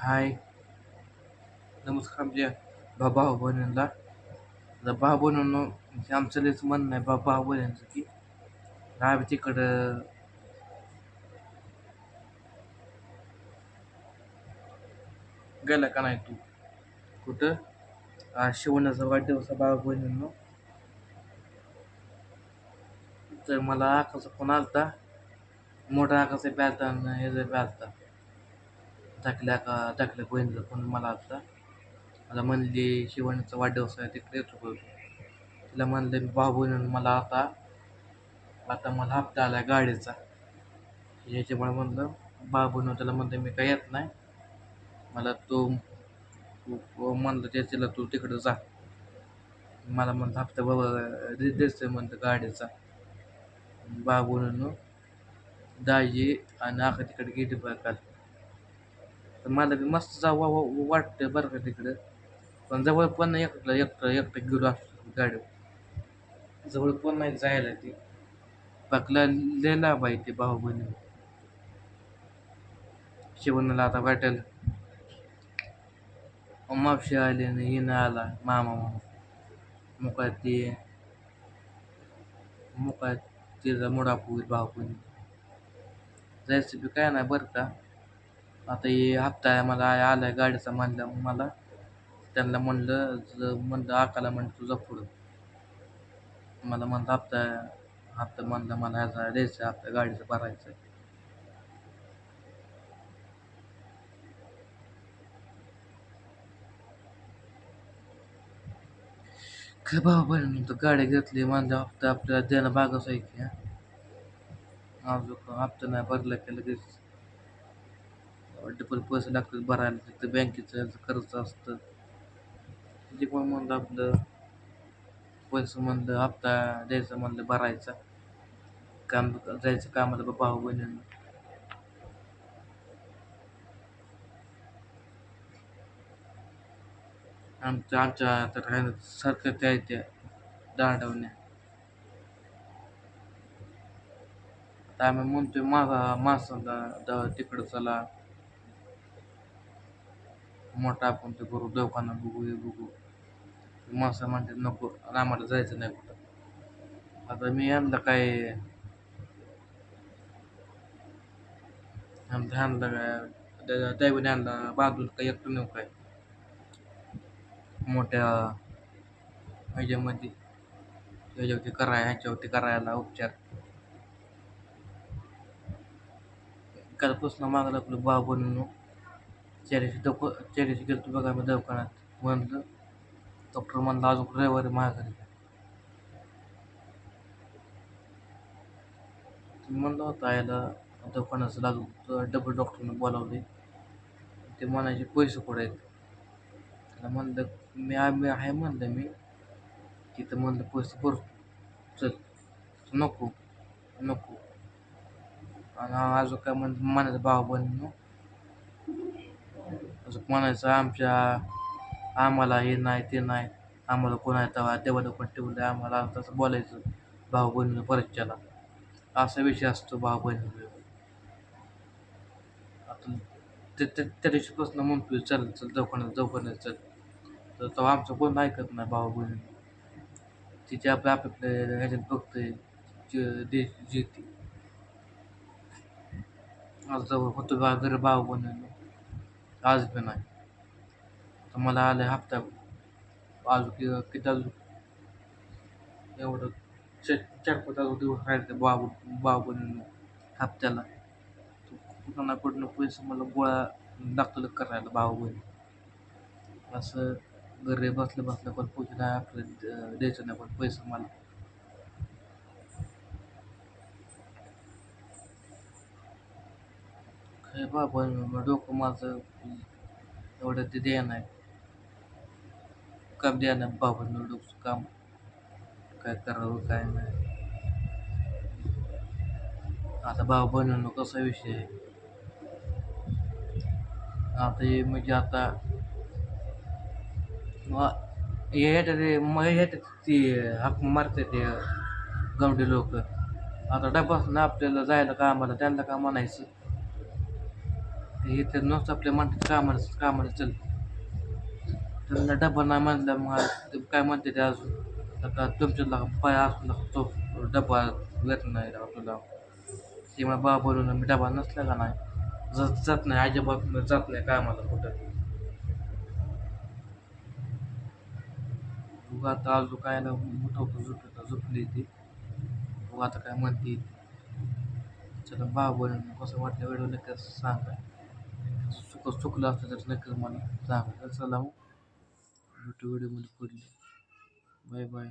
हाय. नमस्कार आमच्या बाबा भाऊ बहिणींना. आता भाऊ बहिणींनो म्हणजे आमचं लयच म्हणणं आहे बा भाऊ बहिणींचं की आम्ही तिकडं. गेला का नाही तू? कुठं? आज शिवण्याचा वाढदिवस बाबा भाऊ बहिणींनो. तर मला आकाचा फोन आलता? मोठा आकाचा प्यालता आणि ह्याचा प्यालता. टाकल्या का टाकल्या बहिणीला फोन मला आता. मला म्हणली शिवण्याचा वाढदिवस आहे तिकडे येतो का तिला म्हणलं मी भाऊ मला आता आता मला हप्ता आला गाडीचा. याच्यामुळे म्हणलं बाबून त्याला म्हणलं मी काय येत नाही. मला तो तू म्हणलं त्याच्याला तू तिकडं जा. मला म्हणलं हप्ता बाबा दिसतोय म्हणतं गाडीचा. बाबून दाजी आणि आका तिकडे गेली बघाल तर मला बी मस्त जा वाटतं बरं का तिकडं. पण जवळ पण नाही एकटं एकटं एकटं गेलो असतो गाडी जवळ पण नाही जायला ती. बाकला लिहिला बाई ते बाहुबली बहिणी शिवणाला आता वाटेल. मावशी आले ना हिनं आला मामा मामा मुका ते मुका तिचा मुडापूर भाऊ पण जायचं बी काय नाही बरं का. आता हे हप्ता आहे मला आलाय गाडीचा म्हणलं मला त्यांना म्हणलं ज- म्हणलं आकाला म्हणलं तुझा पुढं. मला म्हणलं हप्ता हप्ता म्हणलं मला ह्याचा द्यायचा हप्ता गाडीचा भरायचा काय भाऊ बहिणी तर गाडी घेतली म्हणजे हप्ता आपल्याला देणं भागच आहे की अजून हप्ता नाही भरला की लगेच डबल पैसे लागतात भरायला. तिथं बँकेचं खर्च असतं. त्याच्यामुळे म्हणलं आपलं पैसे म्हणलं हप्ता द्यायचं म्हणलं भरायचा. काम जायचं कामाला भाऊ बहिणींना. आमच्या आमच्या तर आहे सारखं त्या त्या दाडवण्या. आता आम्ही म्हणतोय माझा मासाला द तिकडं चला. मोठा आपण ते करू दवाखाना बघू हे बघू. मासा म्हणते नको आम्हाला जायचं नाही कुठं. आता मी आणलं काय? आमच्या आणलं काय? दैवने आणला बाजूला काय एकटं नेऊ काय? मोठ्या ह्याच्यामध्ये. ह्याच्यावरती कराय ह्याच्यावरती करायला उपचार. कालपासून मागं आपलं भाव बनवून चारशे दव चारशे गेलो तू बघा मी दवाखान्यात. म्हणलं डॉक्टर म्हणलं अजून रविवारी महागारी म्हणलं होतं आयला दवाखान्याचं लागू डबल डॉक्टरने बोलावले. ते म्हणायचे पैसे कुठे आहेत? त्याला म्हणलं मी आम्ही आहे म्हणलं मी. तिथं म्हणलं पैसे भरतो चल नको नको. आणि अजून काय म्हण म्हणायचं भाव बहिणी अजून म्हणायचं आमच्या आम्हाला हे नाही ते नाही आम्हाला कोण आहे तेव्हा देवाला पण ठेवलं आम्हाला तसं बोलायचं भाऊ बहिणी परिचयाला असा विषय असतो भाऊ बहिणी आता ते ते त्या दिवशीपासून म्हणतो चल चल दवाखान्यात दवाखान्यात चल. तर तेव्हा आमचं कोण ऐकत नाही भाऊ बहिणी. तिचे आपल्या आपल्या ह्याच्यात बघतोय देश जिथे आज जवळ होतो बा घर भाऊ बहिणी आज पण नाही तर मला आलं हप्ता. अजून कि किती अजून एवढं चार चार पाच अजून दिवस राहिले बाबू बाबून हप्त्याला. कुठं ना कुठं पैसे मला गोळा लागतो करायला भाऊ बहीण असं घरी बसल्या बसल्या पण पैसे आपलं द्यायचं नाही पण पैसे मला. काय बाबा डोकं माझं एवढं ते द्या नाही. काम द्या नाही. बाबा डोकं काम काय करावं काय नाही. आता भाऊ बनवणं कसा विषय आहे? आता हे म्हणजे आता हे रे मग ह्याच्यात ती हाक मारते ते गावठी लोक. आता डबास ना आपल्याला जायला कामाला त्यांना का म्हणायचं? हे तर नुसतं आपल्या म्हणतात कामाला कामाला चल. त्यांना डबा नाही म्हणलं मग काय म्हणते ते अजून? आता तुमच्या पाय असून तो डबा घेत नाही राव तुला. ते मला बाबा बोलून मी डबा नसला का नाही? जात जात नाही अजिबात जात नाही कामाला कुठं. आता अजून काय ना उठवतो झोपतो झोपली ती आता काय म्हणते चला बाबा बोलून कसं वाटलं व्हिडिओ नक्की सांगा. चुक चुकलं असतं तर नक्कीच मला सांगा. चला मग भेटू व्हिडिओमध्ये पुढली बाय बाय